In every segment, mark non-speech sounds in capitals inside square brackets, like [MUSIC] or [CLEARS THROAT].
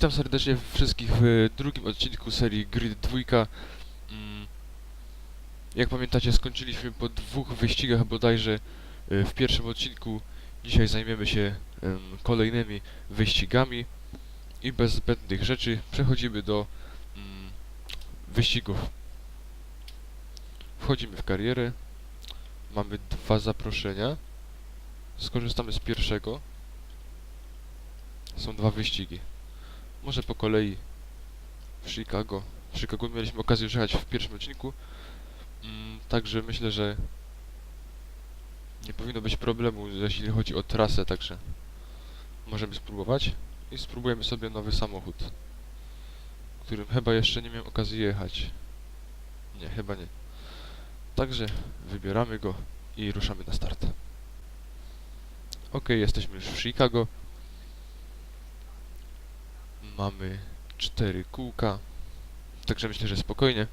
Witam serdecznie wszystkich w drugim odcinku serii Grid 2. Mm, Jak pamiętacie, skończyliśmy po dwóch wyścigach bodajże y, w pierwszym odcinku. Dzisiaj zajmiemy się kolejnymi wyścigami i bez zbędnych rzeczy przechodzimy do mm, wyścigów. Wchodzimy w karierę. Mamy dwa zaproszenia. Skorzystamy z pierwszego. Są dwa wyścigi. Może po kolei w Chicago. W Chicago mieliśmy okazję jechać w pierwszym odcinku. Mm, także myślę, że nie powinno być problemu, jeśli chodzi o trasę, także możemy spróbować i spróbujemy sobie nowy samochód, którym chyba jeszcze nie miałem okazji jechać. Nie, chyba nie. Także wybieramy go i ruszamy na start. Ok, jesteśmy już w Chicago. Mamy cztery kółka. Także myślę, że spokojnie.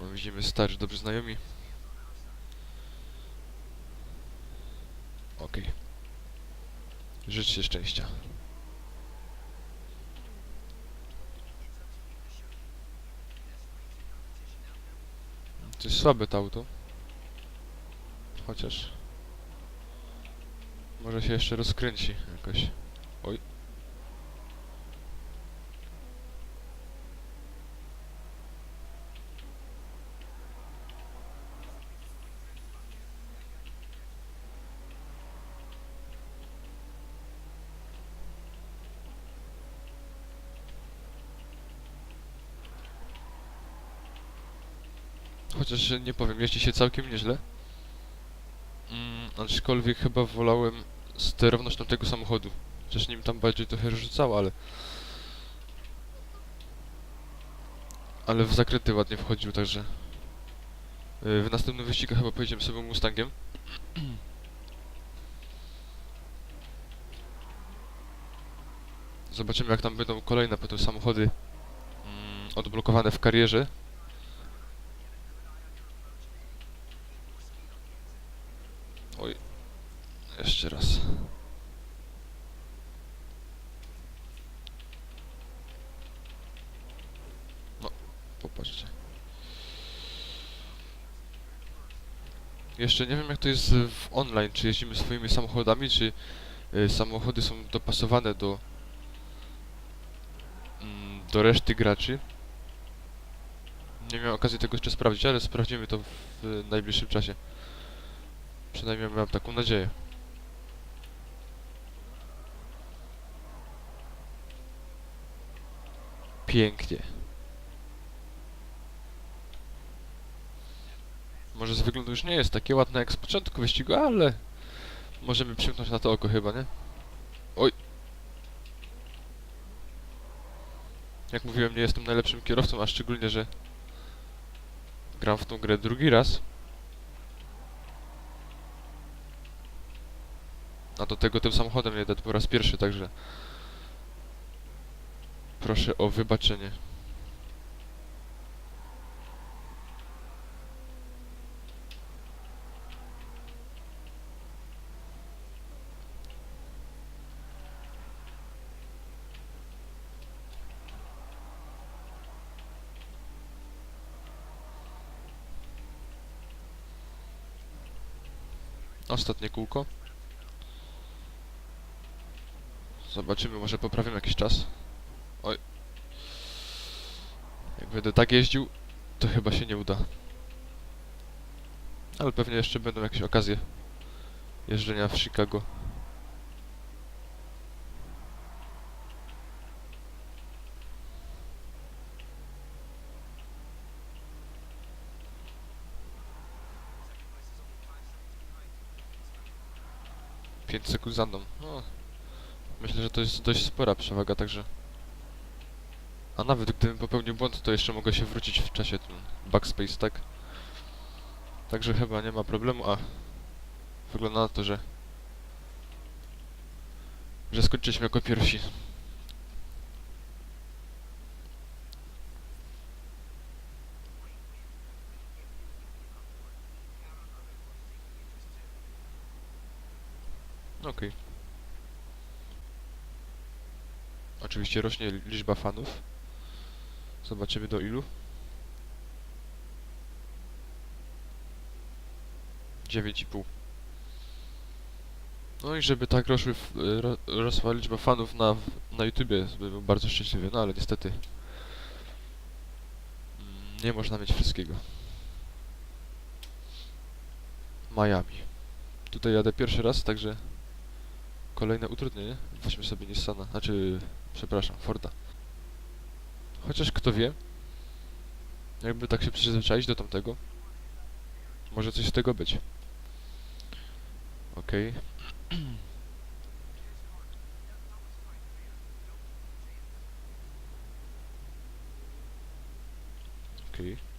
No, widzimy starzy, dobrze znajomi. Okej. Życzcie szczęścia. To jest słabe to auto. Chociaż... Może się jeszcze rozkręci jakoś. Oj. Chociaż nie powiem, jeździ się całkiem nieźle. Mm, aczkolwiek chyba wolałem sterowność tamtego samochodu. Chociaż nim tam bardziej trochę rzucało, ale... Ale w zakręty ładnie wchodził, także... y, W następnym wyścigu chyba pojedziemy sobie Mustangiem. Zobaczymy jak tam będą kolejne potem samochody mm, odblokowane w karierze. Oj, jeszcze raz. No, popatrzcie. Jeszcze nie wiem jak to jest w online, czy jeździmy swoimi samochodami, czy y, samochody są dopasowane do mm, do reszty graczy. Nie miałem okazji tego jeszcze sprawdzić, ale sprawdzimy to w najbliższym czasie. Przynajmniej mam taką nadzieję. Pięknie. Może z wyglądu już nie jest takie ładne jak z początku wyścigu, ale możemy przymknąć na to oko chyba, nie? Oj. Jak mówiłem, nie jestem najlepszym kierowcą, a szczególnie, że gram w tą grę drugi raz. A do tego tym samochodem jedę po raz pierwszy, także proszę o wybaczenie. Ostatnie kółko. Zobaczymy, może poprawimy jakiś czas. Oj. Jak będę tak jeździł, to chyba się nie uda. Ale pewnie jeszcze będą jakieś okazje jeżdżenia w Chicago. Pięć sekund za mną. No, Myślę, że to jest dość spora przewaga, także... A nawet gdybym popełnił błąd, to jeszcze mogę się wrócić w czasie ten backspace, tak? Także chyba nie ma problemu, a... Wygląda na to, że... Że skończyliśmy jako pierwsi. Okej. Oczywiście rośnie liczba fanów. Zobaczymy do ilu. 9,5. No i żeby tak rosły, rosła liczba fanów na, na YouTubie, bym był bardzo szczęśliwy, no ale niestety mm, nie można mieć wszystkiego. Miami. Tutaj jadę pierwszy raz, także kolejne utrudnienie. Weźmy sobie Nissana, znaczy, przepraszam, Forda. Chociaż kto wie, jakby tak się przyzwyczaić do tamtego, może coś z tego być. Okej. [CLEARS THROAT] Okej.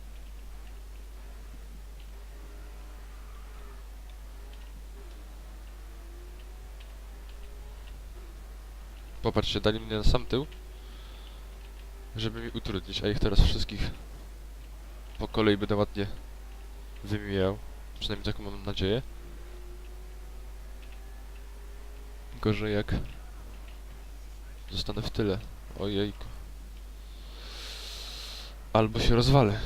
Popatrzcie, dali mnie na sam tył, żeby mi utrudnić, a ich teraz wszystkich po kolei będę ładnie wymijał. Przynajmniej taką mam nadzieję. Gorzej jak zostanę w tyle. Ojejku. Albo się rozwalę.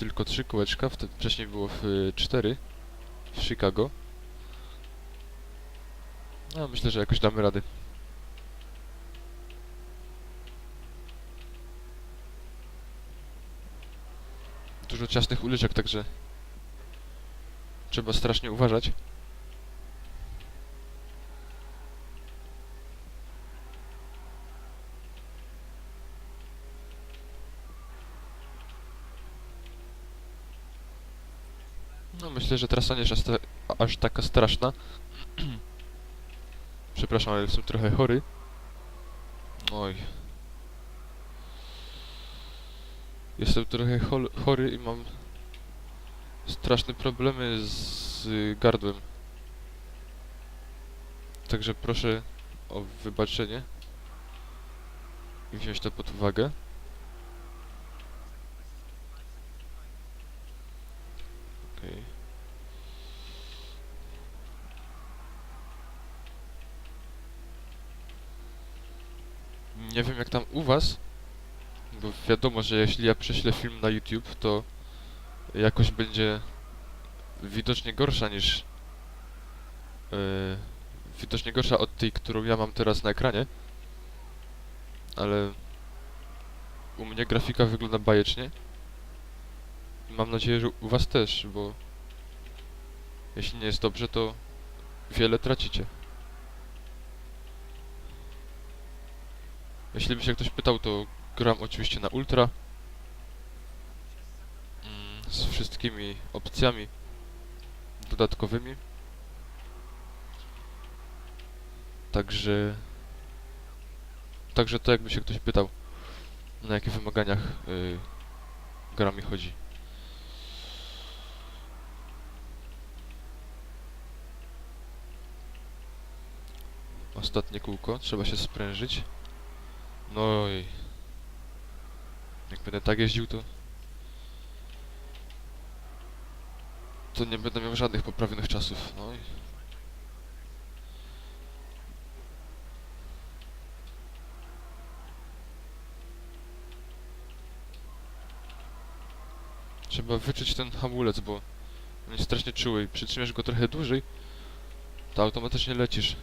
Tylko trzy kółeczka, wcześniej było w y, cztery w Chicago. No, myślę, że jakoś damy rady. Dużo ciasnych uliczek, także trzeba strasznie uważać. No myślę, że trasa nie jest aż, ta, aż taka straszna. [CLEARS THROAT] Przepraszam, ale jestem trochę chory. Oj. Jestem trochę chory i mam straszne problemy z gardłem. Także proszę o wybaczenie i wziąć to pod uwagę. Okej. Nie wiem jak tam u was, bo wiadomo, że jeśli ja prześlę film na YouTube, to jakość będzie widocznie gorsza niż yy, widocznie gorsza od tej, którą ja mam teraz na ekranie. Ale u mnie grafika wygląda bajecznie. Mam nadzieję, że u was też, bo jeśli nie jest dobrze, to wiele tracicie. Jeśli by się ktoś pytał, to gram oczywiście na ultra. Mm, z wszystkimi opcjami dodatkowymi. Także... Także to jakby się ktoś pytał, na jakie wymaganiach yy, gra mi chodzi. Ostatnie kółko, trzeba się sprężyć. No i... Jak będę tak jeździł, to... To nie będę miał żadnych poprawionych czasów, no i... Trzeba wyczuć ten hamulec, bo on jest strasznie czuły i przytrzymasz go trochę dłużej, to automatycznie lecisz.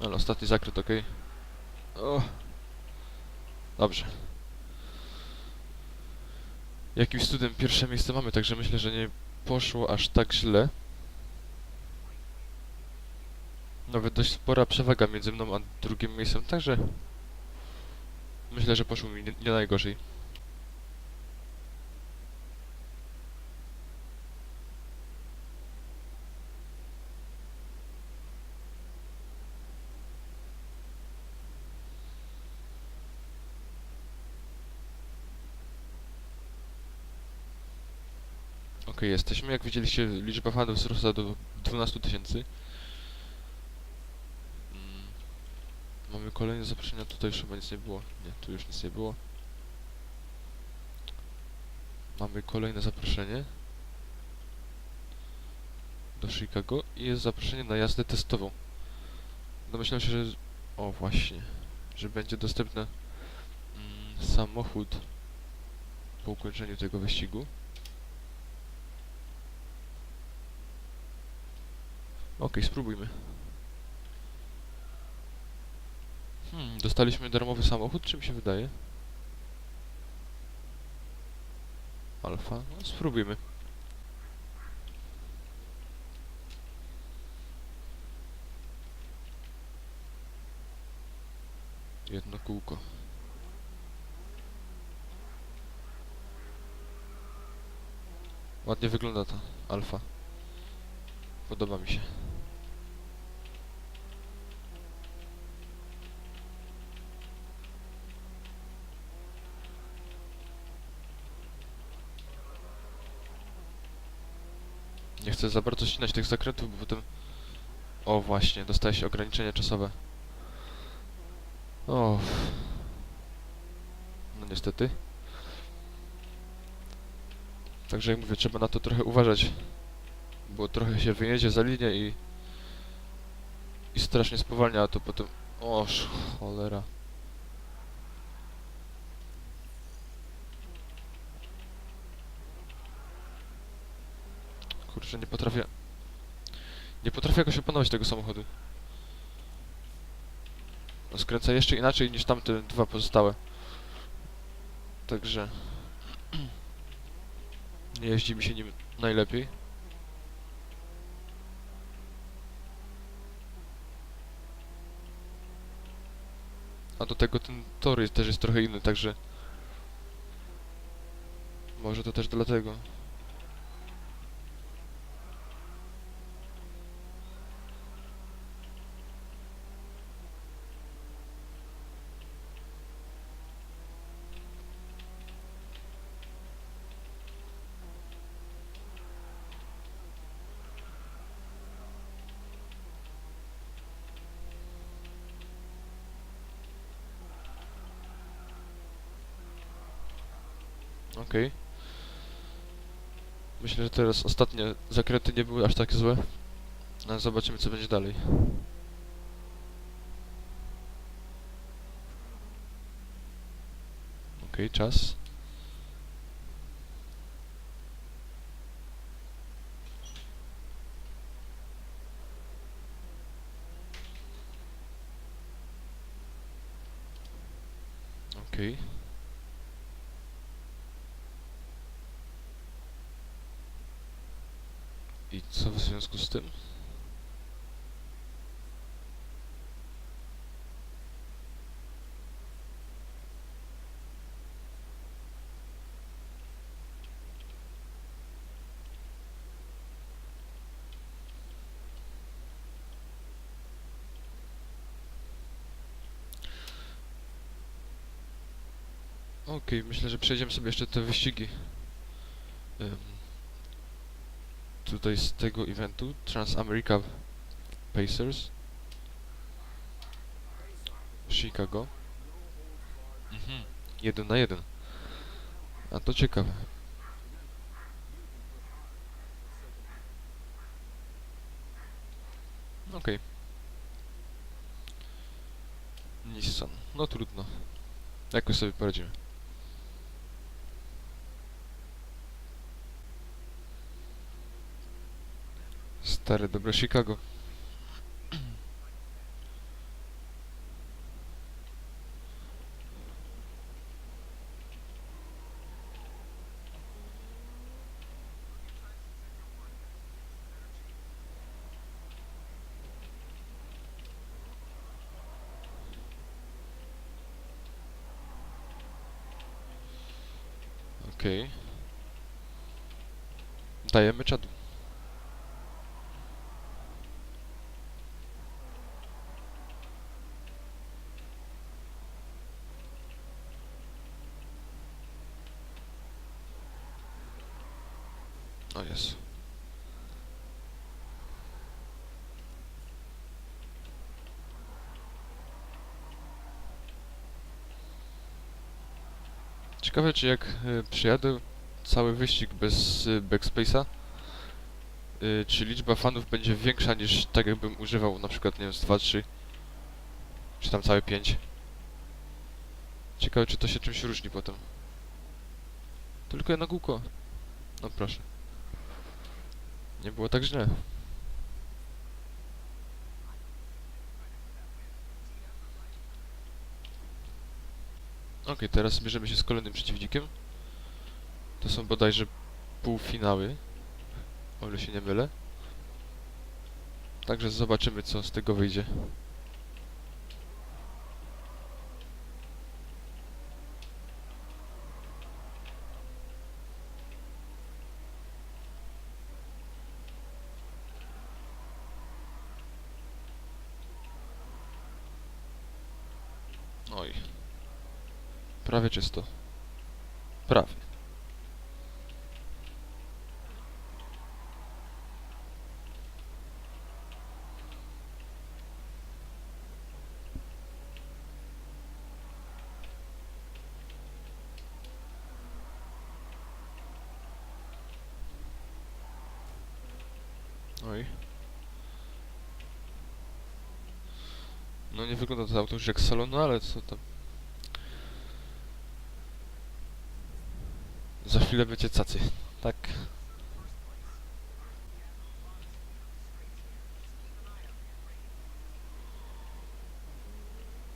Ale ostatni zakręt, ok. O. Dobrze. Jakimś cudem pierwsze miejsce mamy, także myślę, że nie poszło aż tak źle. Nawet dość spora przewaga między mną a drugim miejscem, także myślę, że poszło mi nie, nie najgorzej. Okej, jesteśmy. Jak widzieliście, liczba fanów wzrosła do 12 tysięcy. Mm, Mamy kolejne zaproszenia, tutaj już chyba nic nie było. Nie, tu już nic nie było. Mamy kolejne zaproszenie do Chicago i jest zaproszenie na jazdę testową. Domyślam się, że... O, właśnie. Że będzie dostępny mm, samochód po ukończeniu tego wyścigu. Okej, spróbujmy. Hmm, dostaliśmy darmowy samochód, czy mi się wydaje? Alfa, no spróbujmy. Jedno kółko. Ładnie wygląda ta alfa. Podoba mi się. Nie chcę za bardzo ścinać tych zakrętów, bo potem... O właśnie, dostaje się ograniczenie czasowe. O. No niestety. Także jak mówię, trzeba na to trochę uważać. Bo trochę się wyjedzie za linię i... I strasznie spowalnia, a to potem... Oż, cholera. Kurczę, nie potrafię... Nie potrafię jakoś opanować tego samochodu. Skręca jeszcze inaczej niż tamte dwa pozostałe. Także... Nie jeździ mi się nim najlepiej. A do tego ten tor jest, też jest trochę inny, także... Może to też dlatego. Okej. Myślę, że teraz ostatnie zakręty nie były aż tak złe. Ale zobaczymy co będzie dalej. Okej, czas. Okej. I co w związku z tym? Okej, myślę, że przejdziemy sobie jeszcze te wyścigi. Tutaj z tego eventu Transamerica Pacers. Chicago. Mhm. jeden na jeden. A to ciekawe. Okej. Nissan. No trudno. Jakoś sobie poradzimy Stare dobre Chicago. Okej. Dajemy czadu. O jest. Ciekawe, czy jak y, przyjadę cały wyścig bez y, backspace'a, y, czy liczba fanów będzie większa niż tak jakbym używał na przykład, nie wiem, z 2-3, czy tam całe 5. Ciekawe, czy to się czymś różni potem. Tylko jedno kółko. No proszę. Nie było tak źle. Okej, teraz bierzemy się z kolejnym przeciwnikiem. To są bodajże półfinały. O ile się nie mylę. Także zobaczymy, co z tego wyjdzie. Oj. Prawie czysto. Prawie. Oj. No nie wygląda to auto już jak z salonu, ale co tam. Za chwilę będzie cacy. Tak.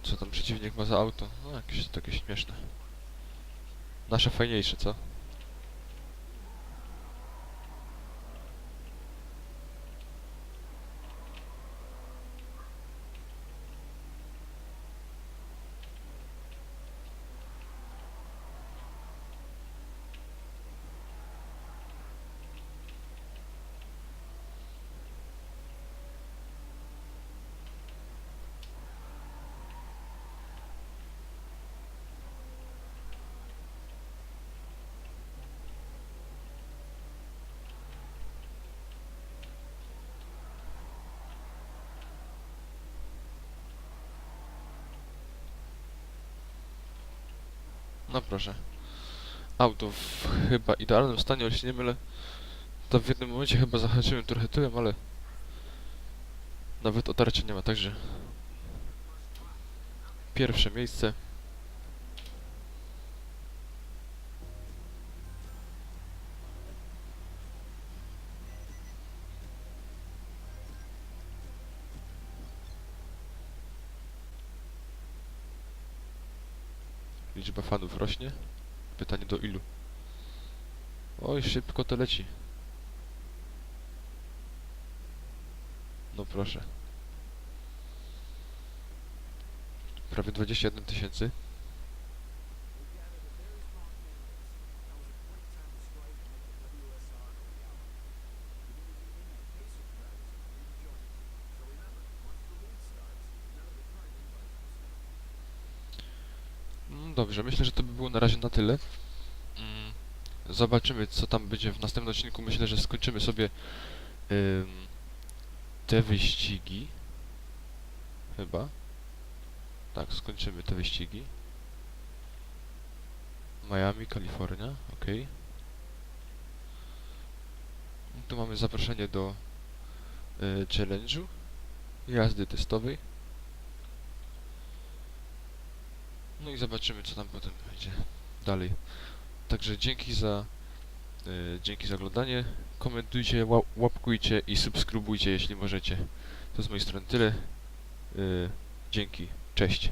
Co tam przeciwnik ma za auto? No jakieś takie śmieszne. Nasze fajniejsze, co? No proszę. Auto w chyba idealnym stanie, o się nie mylę. To w jednym momencie chyba zahaczyłem trochę tyłem, ale nawet otarcia nie ma, także pierwsze miejsce. Liczba fanów rośnie. Pytanie do ilu? Oj, szybko to leci. No proszę. Prawie 21 tysięcy. Mm, Dobrze, myślę, że to by było na razie na tyle. Mm, Zobaczymy, co tam będzie w następnym odcinku. Myślę, że skończymy sobie ym, te wyścigi. Chyba. Tak, skończymy te wyścigi. Miami, Kalifornia, ok. Tu mamy zaproszenie do y, challenge'u, jazdy testowej. No i zobaczymy, co tam potem będzie dalej. Także dzięki za y, dzięki za oglądanie. Komentujcie, ła- łapkujcie i subskrybujcie, jeśli możecie. To z mojej strony tyle. Y, dzięki. Cześć.